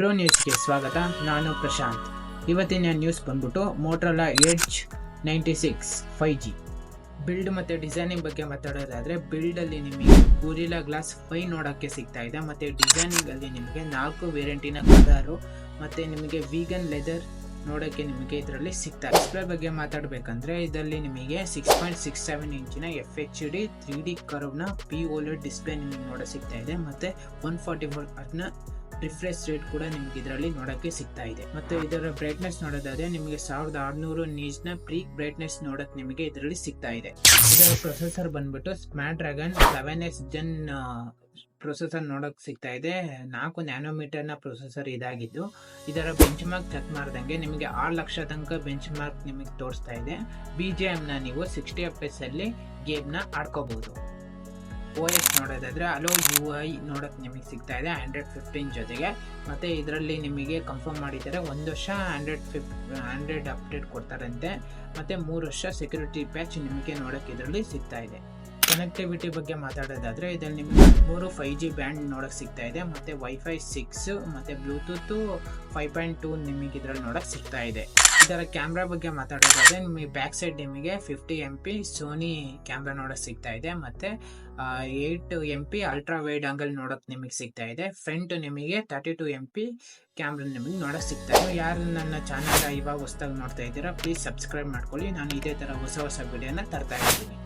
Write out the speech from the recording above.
Bro ನ್ಯೂಸ್ಗೆ ಸ್ವಾಗತ. ನಾನು ಪ್ರಶಾಂತ್. ಇವತ್ತಿನ ನ್ಯೂಸ್ ಬಂದ್ಬಿಟ್ಟು Motorola Edge ninety six five G build ಮತ್ತು ಡಿಸೈನಿಂಗ್ ಬಗ್ಗೆ ಮಾತಾಡೋದಾದರೆ ಬಿಲ್ಡಲ್ಲಿ ನಿಮಗೆ ಗುರಿಲಾ ಗ್ಲಾಸ್ ಫೈ ನೋಡೋಕ್ಕೆ ಸಿಗ್ತಾ ಇದೆ. ಮತ್ತು ಡಿಸೈನಿಂಗಲ್ಲಿ ನಿಮಗೆ ನಾಲ್ಕು ವೇರಿಯಂಟಿನ ಕಲರು ಮತ್ತು ನಿಮಗೆ ವೀಗನ್ ಲೆದರ್ ನೋಡೋಕ್ಕೆ ನಿಮಗೆ ಇದರಲ್ಲಿ ಸಿಗ್ತಾ ಡಿಸ್ಪ್ಲೇ ಬಗ್ಗೆ ಮಾತಾಡಬೇಕಂದ್ರೆ ಇದರಲ್ಲಿ ನಿಮಗೆ ಸಿಕ್ಸ್ ಪಾಯಿಂಟ್ ಸಿಕ್ಸ್ ಸೆವೆನ್ ಇಂಚಿನ F H D three D ಕರ್ವ್ನ ಪಿ ಓಲೆಡ್ ಡಿಸ್ಪ್ಲೇ ನಿಮಗೆ ನೋಡೋ ಸಿಗ್ತಾ ಇದೆ. ಮತ್ತು ಒನ್ ಫಾರ್ಟಿ ಫೋರ್ ಅದನ್ನ ರಿಫ್ರೆಶ್ ರೇಟ್ ಕೂಡ ನಿಮ್ಗೆ ಇದರಲ್ಲಿ ನೋಡೋಕ್ಕೆ ಸಿಗ್ತಾ ಇದೆ. ಮತ್ತು ಇದರ ಬ್ರೈಟ್ನೆಸ್ ನೋಡೋದಾದ್ರೆ ನಿಮಗೆ ಸಾವಿರದ ಆರುನೂರು ನ ಪ್ರೀಕ್ ಬ್ರೈಟ್ನೆಸ್ ನೋಡಕ್ ನಿಮಗೆ ಇದರಲ್ಲಿ ಸಿಗ್ತಾ ಇದೆ. ಇದರ ಪ್ರೊಸೆಸರ್ ಬಂದ್ಬಿಟ್ಟು Snapdragon seven S Gen processor ನೋಡೋಕೆ ಸಿಗ್ತಾ ಇದೆ. ನಾಲ್ಕು ನ್ಯಾನೋಮೀಟರ್ನ ಪ್ರೊಸೆಸರ್ ಇದಾಗಿದ್ದು, ಇದರ ಬೆಂಚ್ ಮಾರ್ಕ್ ಚೆಕ್ ಮಾಡ್ದಂಗೆ ನಿಮಗೆ ಆರು ಲಕ್ಷ ತನಕ ಬೆಂಚ್ ಮಾರ್ಕ್ ನಿಮಗೆ ತೋರಿಸ್ತಾ ಇದೆ. ಬಿ ಜೆ ಎಮ್ನ ನೀವು ಸಿಕ್ಸ್ಟಿ ಎಫ್ ಎಸ್ ಅಲ್ಲಿ ಗೇಮ್ನ ಆಡ್ಕೋಬಹುದು ಓ ಎಸ್ ನೋಡೋದಾದರೆ ಅಲೋ ಯು ಐ ನೋಡೋಕ್ಕೆ ನಿಮಗೆ ಸಿಗ್ತಾ ಇದೆ ಆಂಡ್ರಾಯ್ಡ್ ಫಿಫ್ಟೀನ್ ಜೊತೆಗೆ. ಮತ್ತು ಇದರಲ್ಲಿ ನಿಮಗೆ ಕನ್ಫರ್ಮ್ ಮಾಡಿದ್ದಾರೆ, ಒಂದು ವರ್ಷ ಆ್ಯಂಡ್ರೆಡ್ ಫಿಫ್ ಆ್ಯಂಡ್ರೆಡ್ ಅಪ್ಡೇಟ್ ಕೊಡ್ತಾರಂತೆ. ಮತ್ತು ಮೂರು ವರ್ಷ ಸೆಕ್ಯೂರಿಟಿ ಪ್ಯಾಚ್ ನಿಮಗೆ ನೋಡೋಕ್ಕೆ ಇದರಲ್ಲಿ ಸಿಗ್ತಾ ಇದೆ. ಕನೆಕ್ಟಿವಿಟಿ ಬಗ್ಗೆ ಮಾತಾಡೋದಾದರೆ, ಇದರಲ್ಲಿ ನಿಮಗೆ ಮೂರು ಫೈವ್ ಜಿ ಬ್ಯಾಂಡ್ ನೋಡೋಕ್ಕೆ ಸಿಗ್ತಾ ಇದೆ, ಮತ್ತು ವೈಫೈ ಸಿಕ್ಸ್ ಮತ್ತು ಬ್ಲೂಟೂತು ಫೈವ್ ಪಾಯಿಂಟ್ ಟೂ ನಿಮಗೆ ಇದರಲ್ಲಿ ನೋಡೋಕೆ ಸಿಗ್ತಾ ಇದೆ. ಇದರ ಕ್ಯಾಮ್ರಾ ಬಗ್ಗೆ ಮಾತಾಡೋದಾದರೆ, ನಿಮಗೆ ಬ್ಯಾಕ್ ಸೈಡ್ ನಿಮಗೆ fifty M P Sony camera ನೋಡೋಕ್ಕೆ ಸಿಗ್ತಾ ಇದೆ, ಮತ್ತು eight M P ultra wide angle ನೋಡೋಕೆ ನಿಮಗೆ ಸಿಗ್ತಾ ಇದೆ. ಫ್ರಂಟ್ ನಿಮಗೆ thirty two M P camera ನಿಮಗೆ ನೋಡೋಕೆ ಸಿಗ್ತಾ ಇದೆ. ಯಾರು ನನ್ನ ಚಾನಲ್ ಇವಾಗ ಹೊಸ್ದಾಗಿ ನೋಡ್ತಾ ಇದ್ದೀರಾ ಪ್ಲೀಸ್ ಸಬ್ಸ್ಕ್ರೈಬ್ ಮಾಡ್ಕೊಳ್ಳಿ. ನಾನು ಇದೇ ಥರ ಹೊಸ ಹೊಸ ವಿಡಿಯೋನ ತರ್ತಾ ಇರ್ತೀನಿ.